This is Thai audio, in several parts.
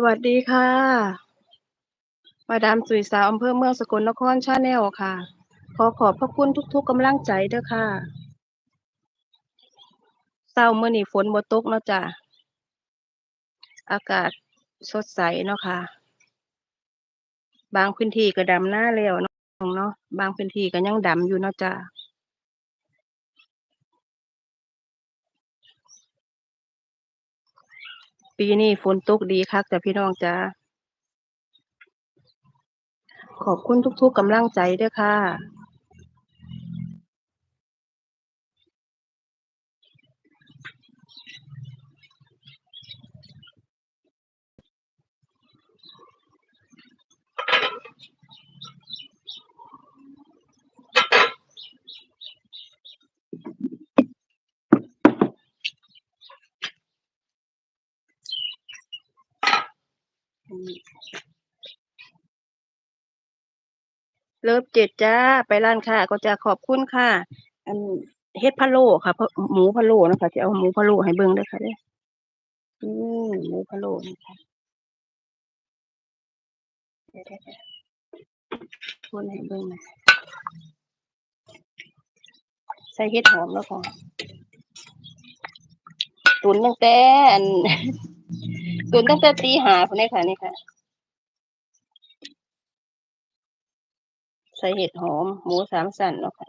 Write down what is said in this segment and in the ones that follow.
สวัสดีค่ะ มาดามสุยสาวอำเภอเมืองสกลนครชาแนลค่ะ ขอขอบพระคุณทุก ๆกำลังใจเด้อค่ะเช้าเมื้อนี้ฝนบ่ตกเนาะจ้ะ อากาศสดใสเนาะค่ะ บางพื้นที่ก็ดำหน้าแล้วเนาะ บางพื้นที่ก็ยังดำอยู่เนาะจ้ะ ปีนี้ฝนตกดีคักจ้ะพี่น้องจ้าขอบคุณทุกๆกำลังใจด้อค่ะ เลิฟเจ็ดจ้า ไปร้านค้าก็จะขอบคุณค่ะ อันเฮ็ดพะโล้ค่ะเพราะหมูพะโล้นะคะจะเอาหมูพะโล้ให้เบิ่งด้อค่ะเด้ออืมหมูพะโล้นี่ค่ะเดี๋ยวๆคนให้เบิ่งนะใส่เห็ดหอมแล้วค่ะ ตุนตั้งแต่อัน ตุ๋นตั้งแต่ตีห้าพุ่นเลยค่ะนี่ค่ะ ใส่เห็ดหอม หมูสามสันเนาะค่ะ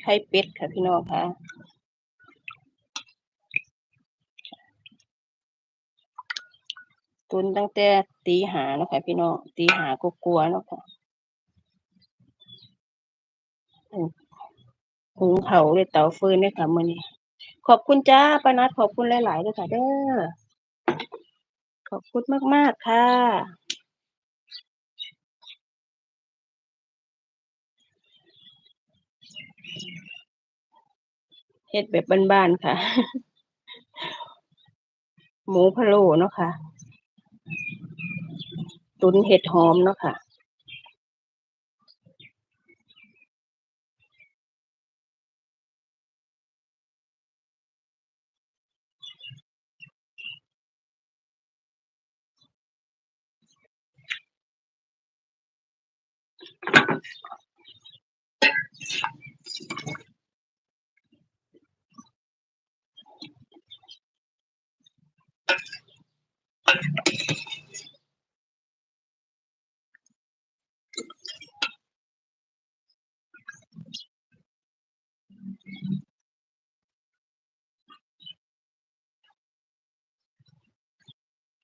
ไข่เป็ดค่ะพี่น้องค่ะ ตุนตั้งแต่ตีหาเนาะค่ะพี่น้องตีหาก็กลัวๆเนาะค่ะอืมหุงเขาวด้วยเตาฟืนด้วยค่ะมื้อนี้ ขอบคุณจ้าป้านัดขอบคุณหลายๆด้วยค่ะ เด้อขอบคุณมากๆค่ะ เฮ็ดแบบบ้านๆค่ะ หมูพะโล้เนาะค่ะ ตุนเห็ดหอมเนาะค่ะ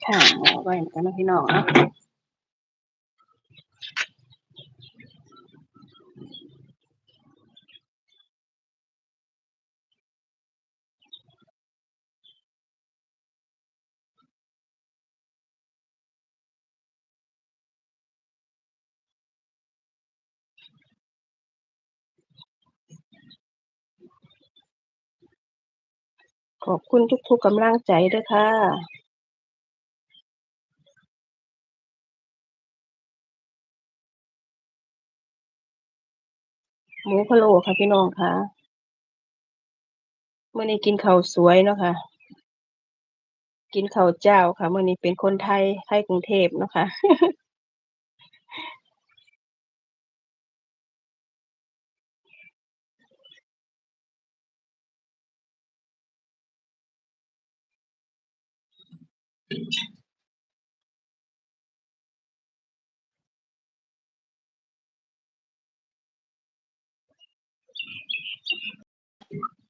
ค่ะเอาไว้กันนะพี่น้องเนาะขอบคุณทุกๆกกำลังใจด้อค่ะ หมูพะโล้ค่ะพี่น้องค่ะเมื่อนี้กินข้าวสวยเนาะค่ะ กินข้าวเจ้าค่ะเมื่อนี้เป็นคนไทยไทยกรุงเทพเนาะค่ะ うん。